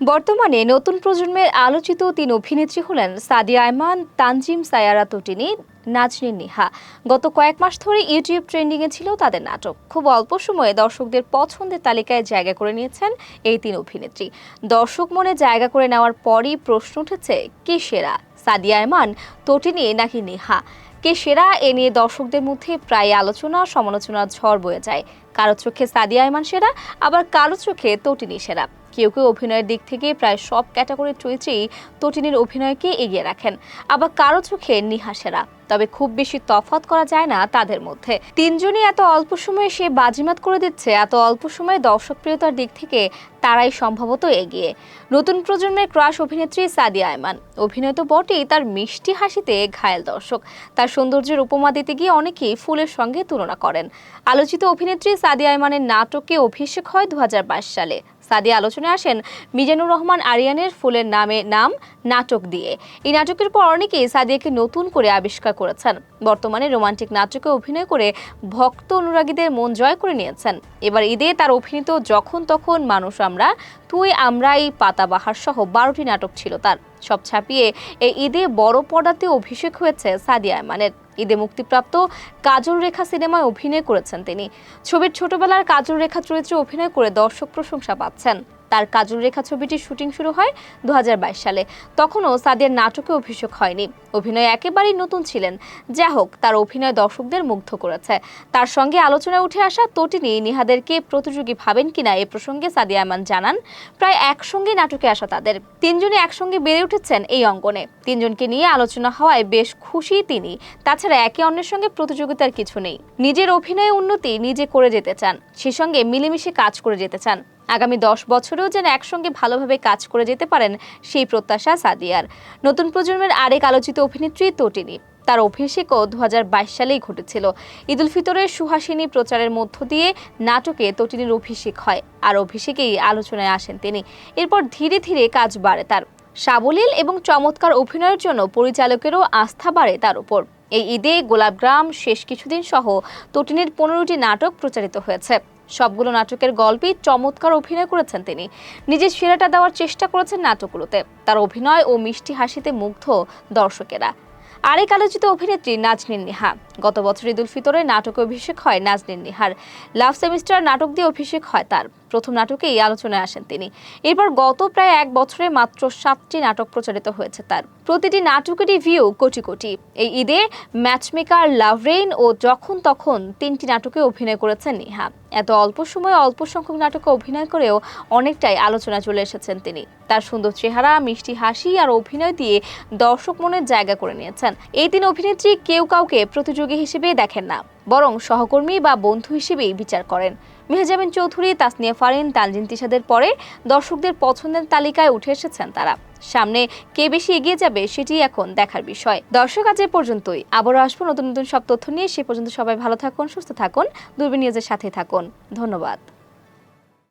বর্তমানে নতুন প্রজন্মের আলোচিত তিন অভিনেত্রী হলেন সাদিয়া আয়মান তানজিম, সায়ারা তটিনী নাজনীন নিহা। গত কয়েক মাস ধরে ইউটিউব ট্রেন্ডিংয়ে ছিল তাদের নাটক। খুব অল্প সময়ে দর্শকদের পছন্দের তালিকায় জায়গা করে নিয়েছেন এই তিন অভিনেত্রী। দর্শক মনে জায়গা করে নেওয়ার পরই প্রশ্ন উঠেছে, কে সেরা, সাদিয়া আয়মান তটিনী নাকি নেহা? কে সেরা? এ নিয়ে দর্শকদের মধ্যে প্রায় আলোচনা, সমালোচনার ঝড় বয়ে যায়। কারও চোখে সাদিয়া আয়মান সেরা, আবার কারও চোখে তটিনী সেরা। কেউ কেউ অভিনয়ের দিক থেকে প্রায় সব ক্যাটাগরির চরিত্রেই তটিনীর অভিনয়কে এগিয়ে রাখেন। আবার কারও চোখে নিহাসেরা তবে খুব বেশি তফাৎ করা যায় না তাদের মধ্যে। তিনজনই এত অল্প সময়ে সে বাজিমাত করে দিচ্ছে, এত অল্প সময়ে দর্শকপ্রিয়তার দিক থেকে তারাই সম্ভবত এগিয়ে। নতুন প্রজন্মের ক্রাশ অভিনেত্রী সাদিয়া আয়মান। অভিনয় তো বটেই, তার মিষ্টি হাসিতে ঘায়েল দর্শক। তার সৌন্দর্যের উপমা দিতে গিয়ে অনেকেই ফুলের সঙ্গে তুলনা করেন। আলোচিত অভিনেত্রী সাদিয়া আয়মানের নাটকে অভিষেক হয় দু হাজার বাইশ সালে। সাদিয়া আলোচনায় আসেন মিজানুর রহমান আরিয়ানের ফুলের নামে নাম, নাটক দিয়ে। এই নাটকের পর অনেকেই সাদিয়াকে নতুন করে আবিষ্কার করেছেন। বর্তমানে রোমান্টিক নাটকে অভিনয় করে ভক্ত অনুরাগীদের মন জয় করে নিয়েছেন। এবার ঈদে তার অভিনীত যখন তখন মানুষ আমরা, তুই আমরাই পাতাবাহার সহ বারোটি নাটক ছিল তার। সব ছাপিয়ে এই ঈদে বড় পর্দাতে অভিষেক হয়েছে সাদিয়া আয়মানের ঈদে মুক্তিপ্রাপ্ত কাজল রেখা সিনেমায় অভিনয় করেছেন তিনি। ছবির ছোটবেলার কাজল রেখা চরিত্রে অভিনয় করে দর্শক প্রশংসা পাচ্ছেন। তার কাজল রেখা ছবিটির শুটিং শুরু হয় দু হাজার বাইশ সালে। তখনও সাদিয়ার নাটকে অভিষেক হয়নি। অভিনয় একেবারেই নতুন ছিলেন। যা হোক, তার অভিনয় দর্শকদের মুগ্ধ করেছে। তার সঙ্গে আলোচনায় উঠে আসা তটিনী নিহাদেরকে প্রতিযোগী ভাবেন কিনা এ প্রসঙ্গে সাদিয়া আমান জানান, প্রায় একসঙ্গে নাটকে আসা তাদের। তিনজনই একসঙ্গে বেড়ে উঠেছেন এই অঙ্গনে। তিনজনকে নিয়ে আলোচনা হওয়ায় বেশ খুশি তিনি। তাছাড়া একে অন্যের সঙ্গে প্রতিযোগিতার কিছু নেই। নিজের অভিনয়ে উন্নতি নিজে করে যেতে চান। সে সঙ্গে মিলেমিশে কাজ করে যেতে চান। আগামী দশ বছরেও যেন একসঙ্গে ভালোভাবে কাজ করে যেতে পারেন সেই প্রত্যাশা সাদিয়ার। নতুন প্রজন্মের আরেক আলোচিত অভিনেত্রী তটিনী। তার অভিষেকও দু হাজার বাইশ সালেই ঘটেছিল। ঈদ উল ফিতরের সুহাসিনী প্রচারের মধ্য দিয়ে নাটকে তটিনীর অভিষেক হয়। আর অভিষেকেই আলোচনায় আসেন তিনি। এরপর ধীরে ধীরে কাজ বাড়ে তার। সাবলীল এবং চমৎকার অভিনয়ের জন্য পরিচালকেরও আস্থা বাড়ে তার উপর। এই ঈদে গোলাপগ্রাম, শেষ কিছুদিন সহ তটিনীর পনেরোটি নাটক প্রচারিত হয়েছে। সবগুলো নাটকের গল্পেই চমৎকার অভিনয় করেছেন তিনি। নিজের সেরাটা দেওয়ার চেষ্টা করেছেন নাটকগুলোতে। তার অভিনয় ও মিষ্টি হাসিতে মুগ্ধ দর্শকেরা। আরেক আলোচিত অভিনেত্রী নাজনীন নিহা। গত বছর ঈদ উল ফিতরে নাটকে অভিষেক হয় নাজনীন নিহার। লাভ সেমিস্টার নাটক দিয়ে অভিষেক হয় তার। প্রথম নাটকে এই আলোচনায় আসেন তিনি। এরপর গত প্রায় এক বছরে মাত্র সাতটি নাটক প্রচারিত হয়েছে তার। প্রতিটি নাটকেরই ভিউ কোটি কোটি। এই ঈদে ম্যাচমেকার লাভ রেইন ও যখন তখন তিনটি নাটকে অভিনয় করেছেন নিহা। এত অল্প সময়ে অল্প সংখ্যক নাটকে অভিনয় করেও অনেকটাই আলোচনা চলে এসেছেন তিনি। তার সুন্দর চেহারা, মিষ্টি হাসি আর অভিনয় দিয়ে দর্শক মনের জায়গা করে নিয়েছেন। এই তিন অভিনেত্রী কেউ কাউকে প্রতিযোগী হিসেবে দেখেন না, বরং সহকর্মী বা বন্ধু হিসেবেই বিচার করেন। মেহজাবিন চৌধুরী, তাসনিয়া ফারিন, তানজিন তিশাদের পরে দর্শকদের পছন্দের তালিকায় উঠে এসেছেন তারা। সামনে কে বেশি এগিয়ে যাবে সেটি এখন দেখার বিষয়। দর্শক, আজ এ পর্যন্তই। আবারও আসব নতুন নতুন সব তথ্য নিয়ে। সে পর্যন্ত সবাই ভালো থাকুন, সুস্থ থাকুন। দূরবীন নিউজের সাথে থাকুন। ধন্যবাদ।